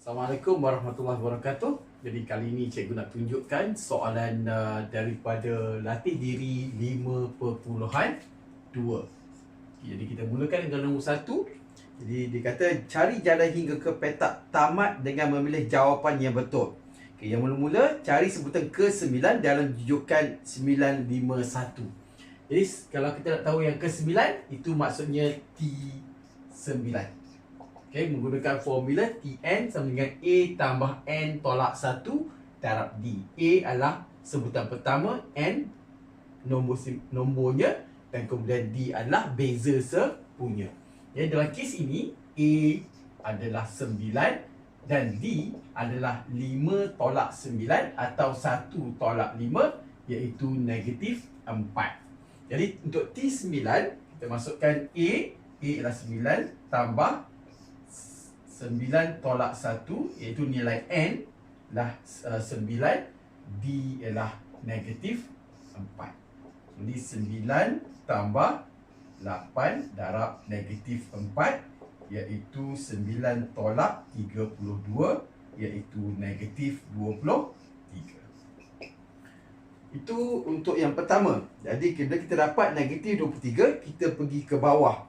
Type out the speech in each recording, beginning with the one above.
Assalamualaikum warahmatullahi wabarakatuh. Jadi kali ini cikgu nak tunjukkan soalan uh, daripada latih diri 5.2. Jadi kita mulakan dengan nombor 1. Jadi dia kata cari jalan hingga ke petak tamat dengan memilih jawapan yang betul. Okay, yang mula-mula cari sebutan ke-9 dalam jujukan 951. Jadi kalau kita nak tahu yang ke-9 itu maksudnya T9. Okay, menggunakan formula Tn sama dengan A tambah N tolak 1 darab D. A adalah sebutan pertama, N nombor nombornya dan kemudian D adalah beza sepunya. Jadi dalam kes ini, A adalah 9 dan D adalah 5 tolak 9 atau 1 tolak 5 iaitu negatif 4. Jadi untuk T9, kita masukkan A, A adalah 9 tambah 9 tolak 1 iaitu nilai N lah uh, 9 D ialah negatif 4 Jadi 9 tambah 8 darab negatif 4 iaitu 9 tolak 32 iaitu negatif 23 itu untuk yang pertama. Jadi bila kita dapat negatif 23 Kita pergi ke bawah.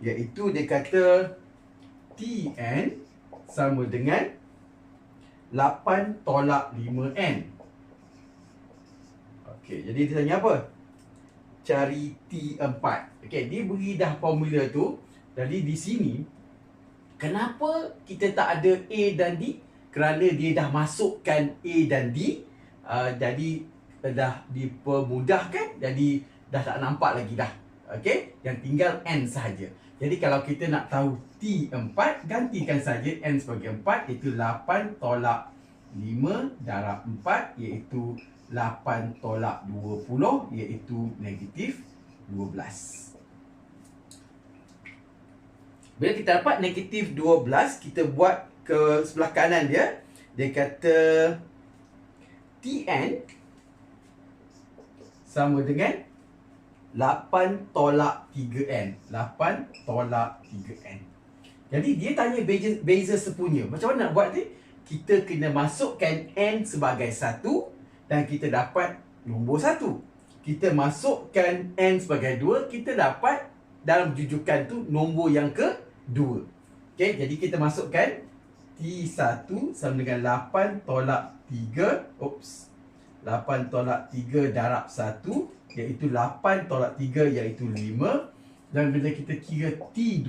Iaitu dia kata Tn sama dengan 8 tolak 5N. Okey, jadi dia tanya apa? Cari T4. Okey, dia beri dah formula tu. Jadi di sini, kenapa kita tak ada A dan D? Kerana dia dah masukkan A dan D. Uh, jadi dah dipermudahkan. Jadi dah tak nampak lagi dah. Okey, yang tinggal N sahaja. Jadi kalau kita nak tahu T4, gantikan saja N sebagai 4 iaitu 8 tolak 5 darab 4 iaitu 8 tolak 20 iaitu negatif 12. Bila kita dapat negatif 12, kita buat ke sebelah kanan dia. Dia kata Tn sama dengan 8 tolak 3N 8 tolak 3N Jadi dia tanya beza, beza sepunya. Macam mana nak buat ni? Kita kena masukkan N sebagai 1 Dan kita dapat nombor 1 Kita masukkan N sebagai 2 Kita dapat dalam jujukan tu nombor yang ke 2 okay, Jadi kita masukkan T1 sama dengan 8 tolak 3 Oops. 8 tolak 3 darab 1 iaitu 8 tolak 3 iaitu 5 dan bila kita kira T2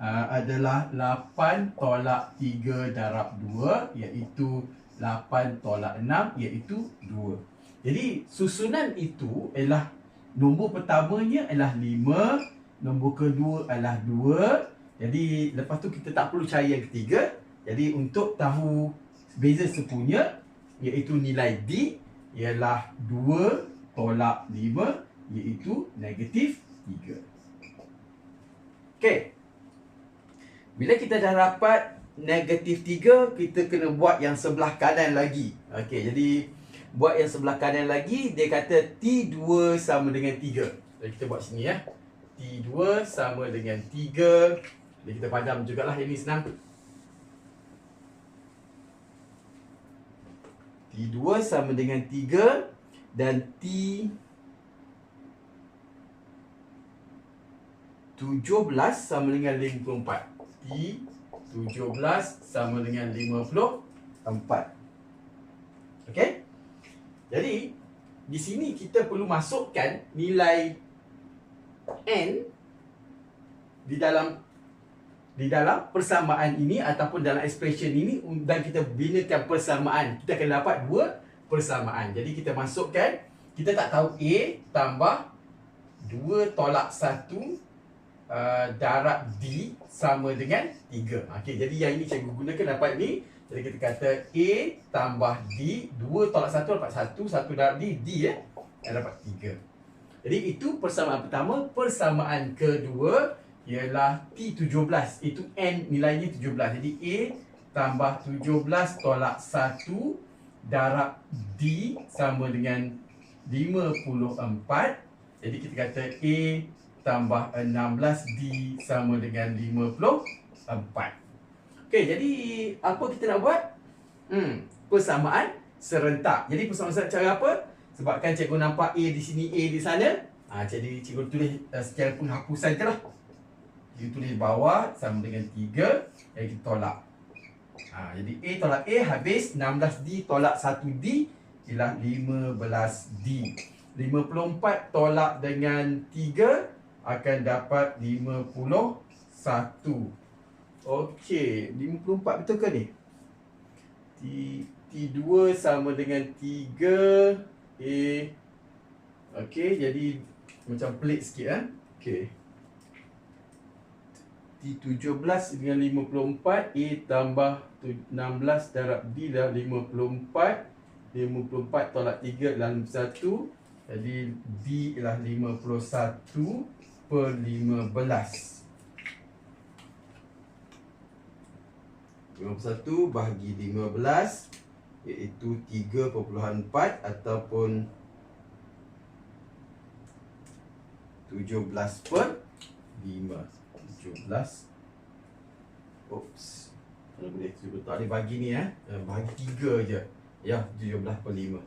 uh, adalah 8 tolak 3 darab 2 iaitu 8 tolak 6 iaitu 2 jadi susunan itu ialah nombor pertamanya ialah 5 nombor kedua adalah 2 jadi lepas tu kita tak perlu cari yang ketiga. Jadi untuk tahu beza sepunya iaitu nilai D ialah 2 tolak 5 iaitu negatif 3. Okey. Bila kita dah dapat negatif 3, kita kena buat yang sebelah kanan lagi. Okey, jadi buat yang sebelah kanan lagi, dia kata T2 sama dengan 3. Jadi kita buat sini ya. T2 sama dengan 3. Jadi kita padam jugalah ini senang. T2 sama dengan 3 dan T 17 sama dengan 54 T 17 sama dengan 54 Okey? Jadi di sini kita perlu masukkan nilai N di dalam di dalam persamaan ini ataupun dalam expression ini dan kita binakan persamaan. Kita akan dapat dua persamaan. Jadi kita masukkan kita tak tahu A tambah 2 tolak 1 uh, darab D sama dengan 3. Okey, jadi yang ini cikgu gunakan dapat ni. Jadi kita kata A tambah D 2 tolak 1 dapat 1, 1 darab D D ya. Eh? dapat 3. Jadi itu persamaan pertama, persamaan kedua ialah T17. Itu N nilainya 17. Jadi A tambah 17 tolak 1 darab D sama dengan 54 Jadi kita kata A tambah 16D sama dengan 54 Ok, Okey, jadi apa kita nak buat? Hmm, persamaan serentak. Jadi persamaan cara apa? Sebabkan cikgu nampak A di sini, A di sana. Ha, jadi cikgu tulis uh, secara penghapusan je lah. Cikgu tulis bawah sama dengan 3. Jadi kita tolak. Ha, jadi A tolak A habis 16D tolak 1D ialah 15D. 54 tolak dengan 3 akan dapat 51. Okey, 54 betul ke ni? T, T2 sama dengan 3 A. Okey, jadi macam pelik sikit eh. Okey. T17 dengan 54 A tambah 16 darab D dah 54 54 tolak 3 adalah 51 Jadi D ialah 51 per 15 51 bahagi 15 Iaitu 3.4 ataupun 17 per 5 17 Oops. Kalau boleh cuba tak boleh bagi ni eh. Bagi 3 je. Ya 17 per 5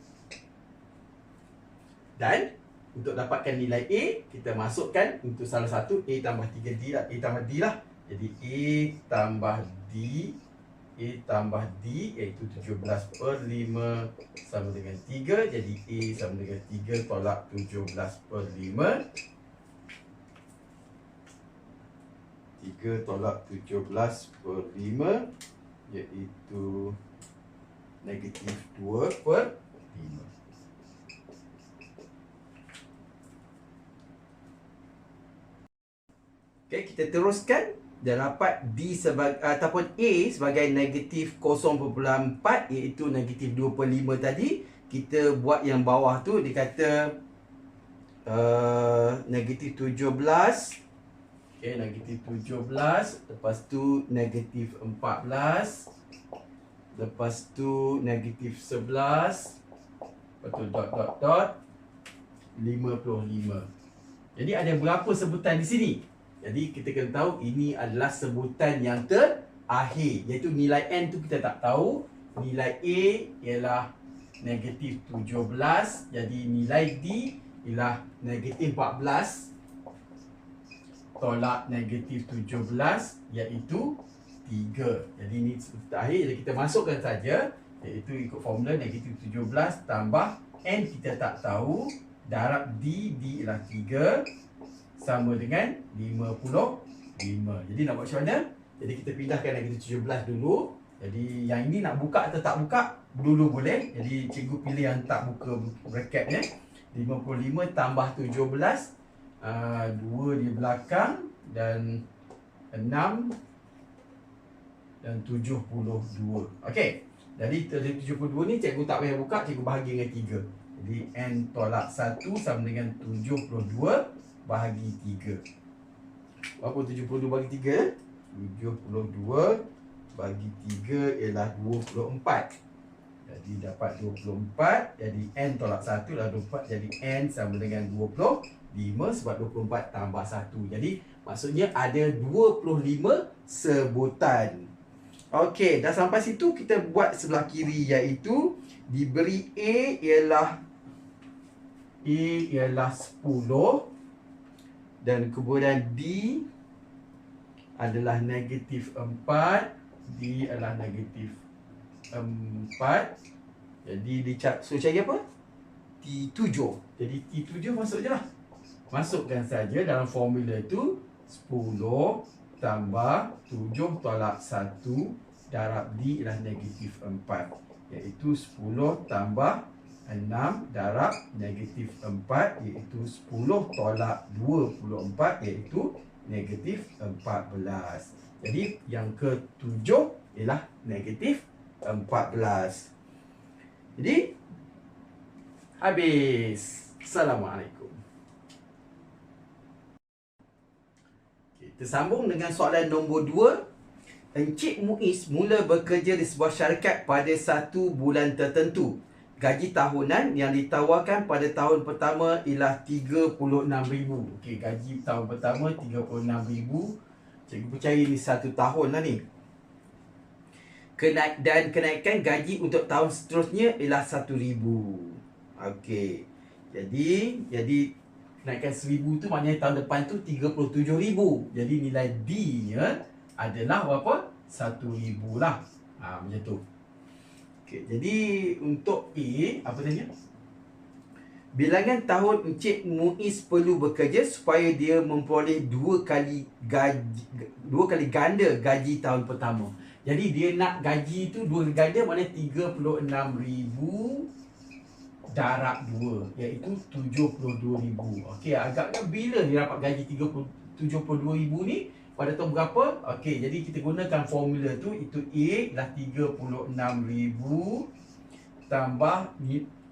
Dan Untuk dapatkan nilai A Kita masukkan Untuk salah satu A tambah 3D lah. A tambah D lah. Jadi A tambah D A tambah D Iaitu 17 per 5 Sama dengan 3 Jadi A sama dengan 3 Tolak 17 per 5 3 tolak 17 per 5 Iaitu Negatif 2 per 5 Okay, kita teruskan. Dan dapat D sebagai ataupun A sebagai negatif 0.4 iaitu negatif 2 per 5 tadi. Kita buat yang bawah tu dia kata uh, negatif 17 Okay, negatif 17 Lepas tu negatif 14 Lepas tu negatif 11 Lepas tu dot dot dot 55 Jadi ada berapa sebutan di sini? Jadi kita kena tahu ini adalah sebutan yang terakhir Iaitu nilai N tu kita tak tahu. Nilai A ialah negatif 17 Jadi nilai D ialah negatif 14 tolak negatif 17 iaitu 3. Jadi ini terakhir kita masukkan saja iaitu ikut formula negatif 17 tambah n kita tak tahu darab d d ialah 3 sama dengan 55. Jadi nak buat macam mana? Jadi kita pindahkan negatif 17 dulu. Jadi yang ini nak buka atau tak buka dulu boleh. Jadi cikgu pilih yang tak buka bracketnya. 55 tambah 17 uh, dua di belakang dan enam dan tujuh puluh dua. Okey. Jadi tujuh puluh dua ni cikgu tak payah buka, cikgu bahagi dengan tiga. Jadi n tolak satu sama dengan tujuh puluh dua bahagi tiga. Berapa tujuh puluh dua bagi tiga? Tujuh puluh dua bagi tiga ialah dua puluh empat. Jadi dapat 24 Jadi N tolak 1 adalah 24 Jadi N sama dengan 25 Sebab 24 tambah 1 Jadi maksudnya ada 25 sebutan. Okey, dah sampai situ kita buat sebelah kiri iaitu Diberi A ialah A ialah 10 Dan kemudian D adalah negatif 4 D adalah negatif empat. Jadi dia so cari apa? T7 Jadi T7 masuk je lah. Masukkan saja dalam formula itu 10 tambah 7 tolak 1 Darab D ialah negatif 4 Iaitu 10 tambah 6 darab negatif 4 Iaitu 10 tolak 24 Iaitu negatif 14 Jadi yang ketujuh ialah negatif 14 Jadi Habis. Assalamualaikum. Kita sambung dengan soalan nombor 2 Encik Muiz mula bekerja di sebuah syarikat pada satu bulan tertentu. Gaji tahunan yang ditawarkan pada tahun pertama ialah RM36,000 Okey, gaji tahun pertama RM36,000 Cikgu percaya ni satu tahun lah ni kenaik dan kenaikan gaji untuk tahun seterusnya ialah RM1,000. Okey. Jadi, jadi kenaikan RM1,000 tu maknanya tahun depan tu RM37,000. Jadi nilai D-nya adalah berapa? RM1,000 lah. Ha, macam tu. Okey, jadi untuk A, apa tanya? Bilangan tahun Encik Muiz perlu bekerja supaya dia memperoleh dua kali gaji dua kali ganda gaji tahun pertama. Jadi dia nak gaji tu dua kali ganda maknanya 36,000 darab 2 iaitu 72,000. Okey, agaknya bila dia dapat gaji 30 72,000 ni pada tahun berapa? Okey, jadi kita gunakan formula tu itu A lah 36,000 tambah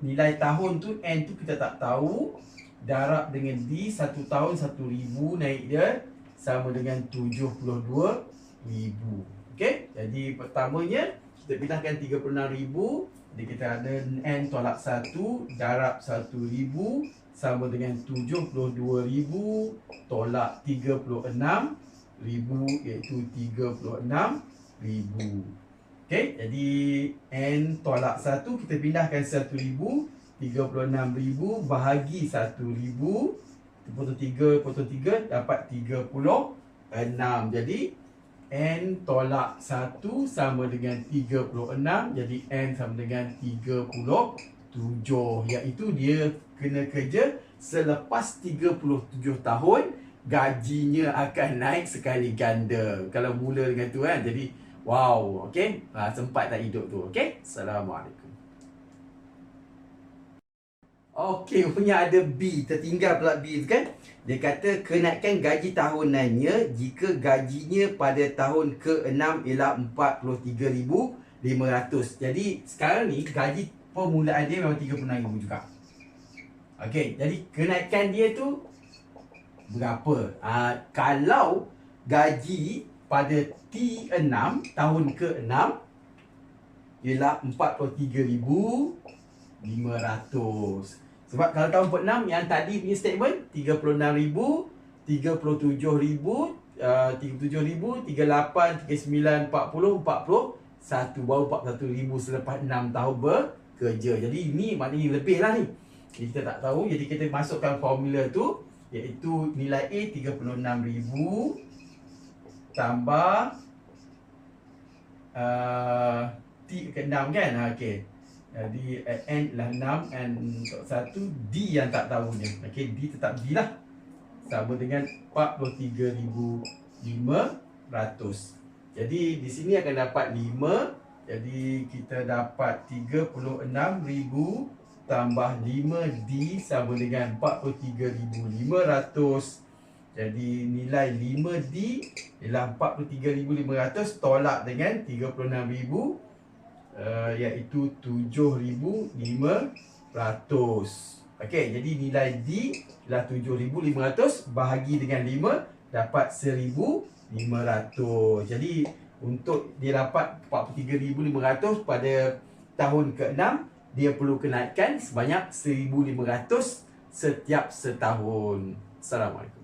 nilai tahun tu N tu kita tak tahu darab dengan D satu tahun satu ribu naik dia sama dengan tujuh puluh dua ribu Okey, jadi pertamanya kita pindahkan tiga puluh enam ribu jadi kita ada N tolak satu darab satu ribu sama dengan tujuh puluh dua ribu tolak tiga puluh enam ribu iaitu tiga puluh enam ribu. Okey, jadi N tolak 1 kita pindahkan 1000 36,000 bahagi 1,000 Kita potong 3, potong 3 dapat 36 Jadi N tolak 1 sama dengan 36 Jadi N sama dengan 37 Iaitu dia kena kerja selepas 37 tahun Gajinya akan naik sekali ganda Kalau mula dengan tu kan Jadi Wow, okay. Uh, sempat tak hidup tu, okay. Assalamualaikum. Okay, punya ada B. Tertinggal pula B tu kan. Dia kata kenaikan gaji tahunannya jika gajinya pada tahun ke-6 ialah 43,500. Jadi sekarang ni gaji permulaan dia memang 36,000 juga. Okay, jadi kenaikan dia tu berapa? Uh, kalau gaji pada T6 tahun ke-6 ialah 43,500. Sebab kalau tahun ke-6 yang tadi punya statement 36,000, 37,000, uh, 37,000, 38, 39, 40, 41 baru 41,000 selepas 6 tahun bekerja. Jadi ini maknanya lebih lah ni. Jadi kita tak tahu. Jadi kita masukkan formula tu iaitu nilai A 36,000 tambah uh, T ke 6 kan? Ha, okay. Jadi N lah 6 N untuk 1 D yang tak tahu ni. Okay, D tetap D lah. Sama dengan 43,500. Jadi di sini akan dapat 5. Jadi kita dapat 36,000 tambah 5D sama dengan 43,500. Jadi nilai 5D ialah 43,500 tolak dengan 36,000 uh, iaitu 7,500. Okey, jadi nilai D ialah 7,500 bahagi dengan 5 dapat 1,500. Jadi untuk dia dapat 43,500 pada tahun ke-6 dia perlu kenaikan sebanyak 1,500 setiap setahun. Assalamualaikum.